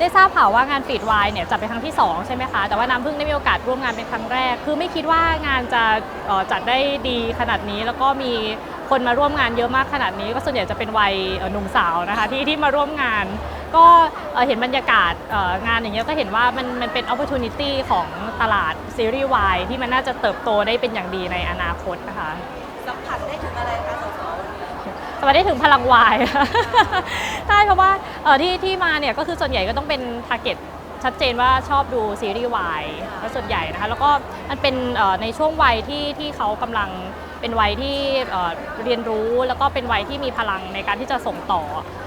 ได้ทราบข่าวว่างานฟีดวน์เนี่ยจัดเป็นครั้งที่ 2 ใช่ไหมคะ แต่ว่าน้ำพึ่งได้มีโอกาสร่วมงานเป็นครั้งแรก คือไม่คิดว่างานจะจัดได้ดีขนาดนี้ แล้วก็มีคนมาร่วมงานเยอะมากขนาดนี้ ก็ส่วนใหญ่จะเป็นวัยหนุ่มสาวนะคะที่ที่มาร่วมงาน ก็เห็นบรรยากาศงานอย่างเงี้ยก็เห็นว่ามันมันเป็น opportunity ของตลาดซีรีส์วายที่มันน่าจะเติบโตได้เป็นอย่างดีในอนาคตนะคะสัมผัสได้ถึงอะไรคะ สสวันนี้สวัสดีถึงพลังวายใช่เพราะว่าเอ่อที่ที่มาเนี่ยก็คือส่วนใหญ่ก็ต้องเป็นทาร์เก็ตชัดเจนว่าชอบดูซีรีส์วายก็ส่วนใหญ่นะคะแล้วก็มันเป็นเอ่อในช่วงวัยที่ที่เขากำลังเป็นวัยที่เอ่อเรียนรู้แล้วก็เป็นวัยที่มีพลังในการที่จะส่งต่อ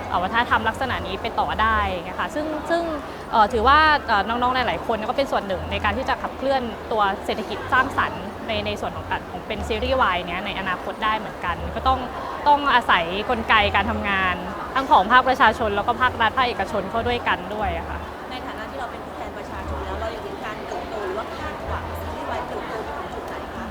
เอ่อวัฒนธรรมลักษณะนี้ไปต่อได้นะคะซึ่งซึ่งเอ่อถือว่าเอ่อน้องๆหลายๆคนก็เป็นส่วนหนึ่งในการที่จะขับเคลื่อนตัวเศรษฐกิจสร้างสรรค์ ในในส่วนของการของเป็นซีรีส์วายเนี้ยในอนาคตได้เหมือนกัน ก็ต้องต้องอาศัยกลไกการทำงาน ทั้งของภาคประชาชน แล้วก็ภาครัฐภาคเอกชนเข้าด้วยกันด้วยอะค่ะในฐานะที่เราเป็นผู้แทนประชาชนแล้วเราอยากเห็นการเติบโตหรือว่าคาดหวังซีรีส์วายเติบโตไปถึงจุดไหนคะ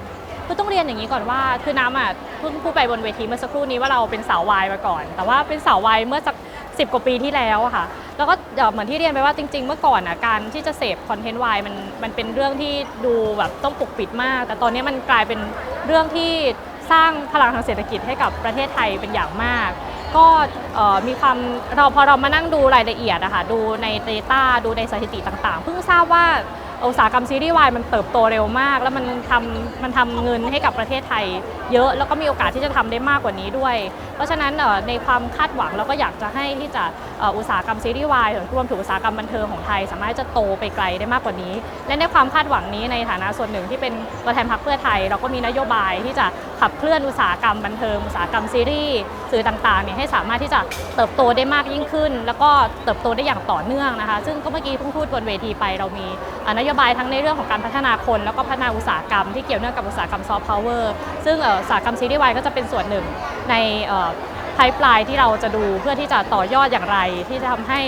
คือต้องเรียนอย่างนี้ก่อนว่าคือน้ำอะเพิ่งพูดไปบนเวทีเมื่อสักครู่นี้ว่าเราเป็นสาววายมาก่อน แต่ว่าเป็นสาววายเมื่อสักสิกว่าปีที่แล้วอะค่ะ แล้วก็เอ่อเหมือนที่เรียนไปว่าจริง ๆ เมื่อก่อนอะการที่จะเสพคอนเทนต์วายมันมันเป็นเรื่องที่ดูแบบต้องปกปิดมาก แต่ตอนนี้มันกลายเป็นเรื่องที่สร้างพลังทางเศรษฐกิจให้กับประเทศไทยเป็นอย่างมาก ก็มีความเราพอเรามานั่งดูรายละเอียดอะค่ะดูใน Data ดูในสถิติต่างๆ เพิ่งทราบว่า อุตสาหกรรมซีรีส์วายมันเติบโตเร็วมาก แล้วมันทำมันทำเงินให้กับประเทศไทย เยอะแล้วก็มีโอกาสที่จะทำได้มากกว่านี้ด้วย เพราะฉะนั้นในความคาดหวังเราก็อยากจะให้ที่จะอุตสาหกรรมซีรีส์วายรวมถึงอุตสาหกรรมบันเทิงของไทย สามารถจะโตไปไกลได้มากกว่านี้ และในความคาดหวังนี้ในฐานะส่วนหนึ่งที่เป็นตัวแทนพรรคเพื่อไทย เราก็มีนโยบายที่จะขับเคลื่อนอุตสาหกรรมบันเทิงอุตสาหกรรมซีรีส์สื่อต่างๆเนี่ยให้สามารถที่จะเติบโตได้มากยิ่งขึ้น แล้วก็เติบโตได้อย่างต่อเนื่องนะคะ ซึ่งก็เมื่อกี้เพิ่งพูดบนเวทีไปเรามีเอ่อนโยบายทั้งในเรื่องของการพัฒนาคน แล้วก็พัฒนาอุตสาหกรรมที่เกี่ยวเนื่องกับอุตสาหกรรมซอฟต์พาวเวอร์ซึ่งอุตสาหกรรมซีรีส์วายก็จะเป็นส่วนหนึ่งในไพป์ไลน์ที่เราจะดูเพื่อที่จะต่อยอดอย่างไร ที่จะทำให้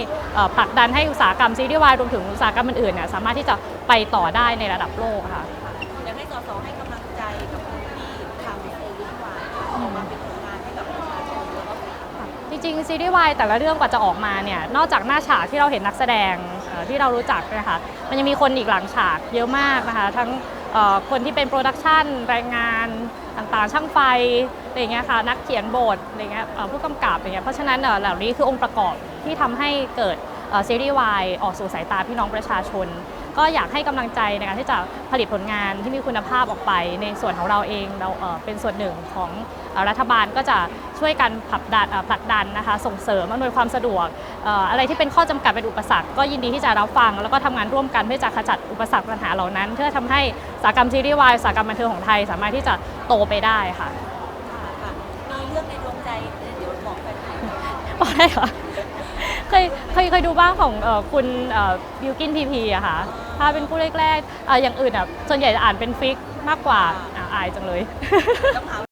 ผลักดันให้อุตสาหกรรมซีรีส์วายรวมถึงอุตสาหกรรมอื่นๆเนี่ยสามารถที่จะไปต่อได้ในระดับโลกค่ะอยากให้สสให้กำลังใจกับคนที่ทำซีรีส์วายออกมาเป็นผลงานให้กับประชาชนแล้วก็จริงๆซีรีส์วายแต่ละเรื่องกว่าจะออกมาเนี่ยนอกจากหน้าฉากที่เราเห็นนักแสดง ที่เรารู้จักนะคะมันยังมีคนอีกหลังฉากเยอะมากนะคะทั้งคนที่เป็นโปรดักชันแรงงานต่างๆ ช่างไฟอะไรเงี้ยค่ะนักเขียนบทอะไรเงี้ยผู้กำกับอะไรเงี้ยเพราะฉะนั้นเหล่านี้คือองค์ประกอบที่ทำให้เกิดซีรีส์วายออกสู่สายตาพี่น้องประชาชน ก็อยากให้กำลังใจในการที่จะผลิตผลงานที่มีคุณภาพออกไป ในส่วนของเราเองเราเอ่อเป็นส่วนหนึ่งของเอ่อรัฐบาลก็จะช่วยกันผลักดันเอ่อผลักดันนะคะ ส่งเสริมอำนวยความสะดวกเอ่ออะไรที่เป็นข้อจำกัดเป็นอุปสรรค ก็ยินดีที่จะรับฟัง แล้วก็ทำงานร่วมกันเพื่อจะขจัดอุปสรรคปัญหาเหล่านั้น เพื่อทำให้อุตสาหกรรมซีรีส์วายอุตสาหกรรมบันเทิงของไทย สามารถที่จะโตไปได้ค่ะค่ะค่ะมีเรื่องในดวงใจเดี๋ยวบอกแฟนคลับบอกได้เหรอ เคยเคยเคยดูบ้างของเอ่อคุณบิวกินพีพีอะค่ะ ถ้าเป็นผู้แรกๆเอ่ออย่างอื่นอะส่วนใหญ่จะอ่านเป็นฟิกมากกว่าอะอายจังเลย ต้องหา